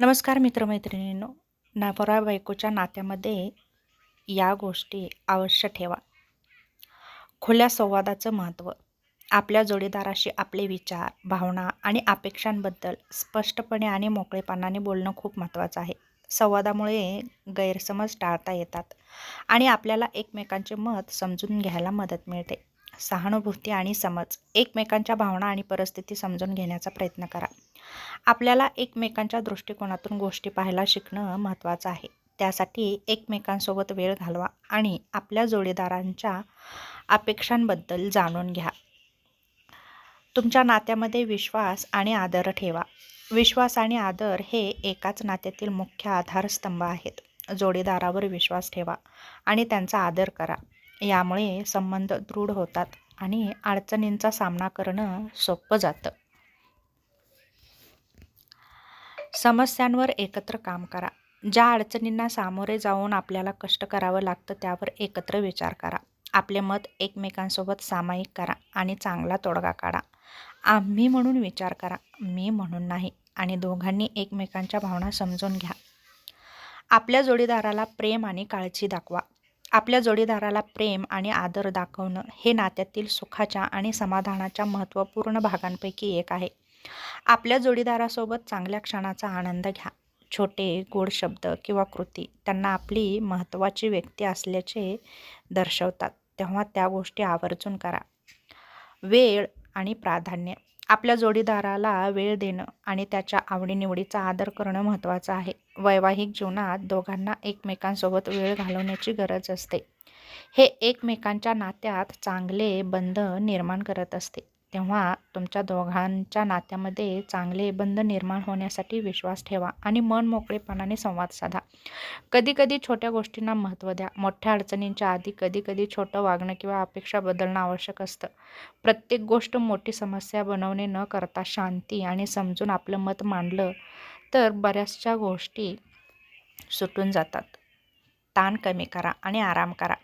नमस्कार मित्रमैत्रिणींनो. नवरा बायकोच्या नात्यामध्ये या गोष्टी अवश्य ठेवा. खुल्या संवादाचं महत्त्व आपल्या जोडीदाराशी आपले विचार भावना आणि अपेक्षांबद्दल स्पष्टपणे आणि मोकळेपणाने बोलणं खूप महत्त्वाचं आहे. संवादामुळे गैरसमज टाळता येतात आणि आपल्याला एकमेकांचे मत समजून घ्यायला मदत मिळते. सहानुभूती आणि समज. एकमेकांच्या भावना आणि परिस्थिती समजून घेण्याचा प्रयत्न करा. आपल्याला एकमेकांच्या दृष्टिकोनातून गोष्टी पाहायला शिकणं महत्त्वाचं आहे. त्यासाठी एकमेकांसोबत वेळ घालवा आणि आपल्या जोडीदारांच्या अपेक्षांबद्दल जाणून घ्या. तुमच्या नात्यामध्ये विश्वास आणि आदर ठेवा. विश्वास आणि आदर हे एकाच नात्यातील मुख्य आधारस्तंभ आहेत. जोडीदारावर विश्वास ठेवा आणि त्यांचा आदर करा. यामुळे संबंध दृढ होतात आणि अडचणींचा सामना करणं सोपं जातं. समस्यांवर एकत्र काम करा. ज्या अडचणींना सामोरे जाऊन आपल्याला कष्ट करावं लागतं त्यावर एकत्र विचार करा. आपले मत एकमेकांसोबत सामायिक करा आणि चांगला तोडगा काढा. आम्ही म्हणून विचार करा मी म्हणून नाही आणि दोघांनी एकमेकांच्या भावना समजून घ्या. आपल्या जोडीदाराला प्रेम आणि काळजी दाखवा. आपल्या जोडीदाराला प्रेम आणि आदर दाखवणं हे नात्यातील सुखाच्या आणि समाधानाच्या महत्त्वपूर्ण भागांपैकी एक आहे. आपल्या जोडीदारासोबत चांगल्या क्षणाचा आनंद घ्या. छोटे गोड शब्द किंवा कृती त्यांना आपली महत्त्वाची व्यक्ती असल्याचे दर्शवतात. तेव्हा त्या गोष्टी आवर्जून करा. वेळ आणि प्राधान्य आपल्या जोडीदाराला वेळ देणं आणि त्याच्या आवडीनिवडीचा आदर करणं महत्त्वाचं आहे. वैवाहिक जीवनात दोघांना एकमेकांसोबत वेळ घालवण्याची गरज असते. हे एकमेकांच्या नात्यात चांगले बंध निर्माण करत असते. तेव्हा तुमच्या दोघांच्या नात्यामध्ये चांगले बंध निर्माण होण्यासाठी विश्वास ठेवा आणि मन मोकळेपणाने संवाद साधा. कधीकधी छोट्या गोष्टींना महत्त्व द्या. मोठ्या अडचणींच्या आधी कधीकधी छोटं वागणं किंवा अपेक्षा बदलणं आवश्यक असतं. प्रत्येक गोष्ट मोठी समस्या बनवणे न करता शांती आणि समजून आपलं मत मांडलं तर बऱ्याचशा गोष्टी सुटून जातात. ताण कमी करा आणि आराम करा.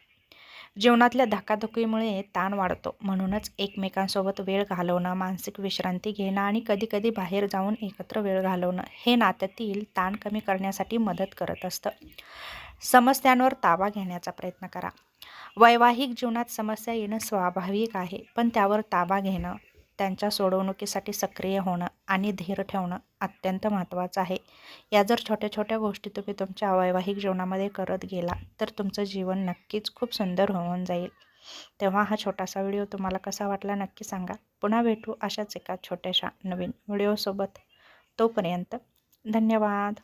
जीवनातल्या धकाधकीमुळे ताण वाढतो. म्हणूनच एकमेकांसोबत वेळ घालवणं मानसिक विश्रांती घेणं आणि कधीकधी बाहेर जाऊन एकत्र वेळ घालवणं हे नात्यातील ताण कमी करण्यासाठी मदत करत असतं. समस्यांवर ताबा घेण्याचा प्रयत्न करा. वैवाहिक जीवनात समस्या येणं स्वाभाविक आहे पण त्यावर ताबा घेणं त्यांच्या सोडवणुकीसाठी सक्रिय होणं आणि धीर ठेवणं अत्यंत महत्त्वाचं आहे. या जर छोट्या छोट्या गोष्टी तुम्ही तुमच्या अवैवाहिक जीवनामध्ये करत गेला तर तुमचं जीवन नक्कीच खूप सुंदर होऊन जाईल. तेव्हा हा छोटासा व्हिडिओ तुम्हाला कसा वाटला नक्की सांगा. पुन्हा भेटू अशाच एका छोट्याशा नवीन व्हिडिओसोबत. तोपर्यंत धन्यवाद.